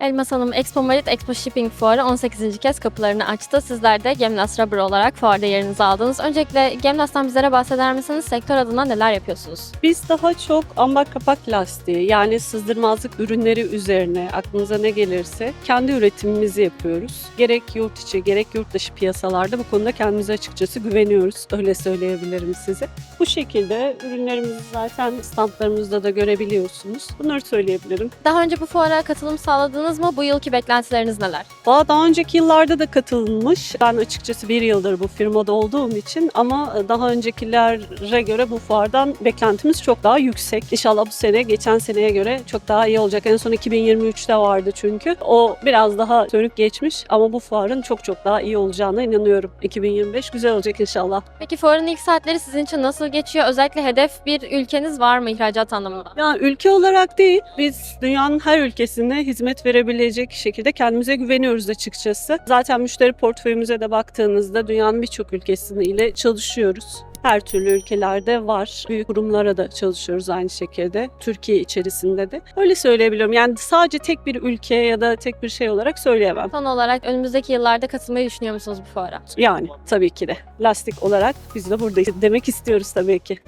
Elmas Hanım Expo Marit Expo Shipping Fuarı 18. kez kapılarını açtı. Sizler de Gemnas Rubber olarak fuarda yerinizi aldınız. Öncelikle Gemnas'tan bizlere bahseder misiniz? Sektör adına neler yapıyorsunuz? Biz daha çok ambar kapak lastiği yani sızdırmazlık ürünleri üzerine aklınıza ne gelirse kendi üretimimizi yapıyoruz. Gerek yurt içi gerek yurt dışı piyasalarda bu konuda kendimize açıkçası güveniyoruz. Öyle söyleyebilirim size. Bu şekilde ürünlerimizi zaten standlarımızda da görebiliyorsunuz. Bunları söyleyebilirim. Daha önce bu fuara katılım sağladınız mı? Bu yılki beklentileriniz neler? Daha, daha önceki yıllarda da katılmış. Ben açıkçası bir yıldır bu firmada olduğum için ama daha öncekilere göre bu fuardan beklentimiz çok daha yüksek. İnşallah bu sene geçen seneye göre çok daha iyi olacak. En son 2023'te vardı çünkü. O biraz daha sönük geçmiş ama bu fuarın çok çok daha iyi olacağına inanıyorum. 2025 güzel olacak inşallah. Peki fuarın ilk saatleri sizin için nasıl geçiyor? Özellikle hedef bir ülkeniz var mı ihracat anlamında? Ya ülke olarak değil, biz dünyanın her ülkesine hizmet verebilecek şekilde kendimize güveniyoruz açıkçası. Zaten müşteri portföyümüze de baktığınızda dünyanın birçok ülkesiyle çalışıyoruz. Her türlü ülkelerde var. Büyük kurumlara da çalışıyoruz aynı şekilde. Türkiye içerisinde de. Öyle söyleyebilirim. Yani sadece tek bir ülke ya da tek bir şey olarak söyleyemem. Son olarak önümüzdeki yıllarda katılmayı düşünüyor musunuz bu fuara? Yani tabii ki de. Lastik olarak biz de buradayız demek istiyoruz tabii ki.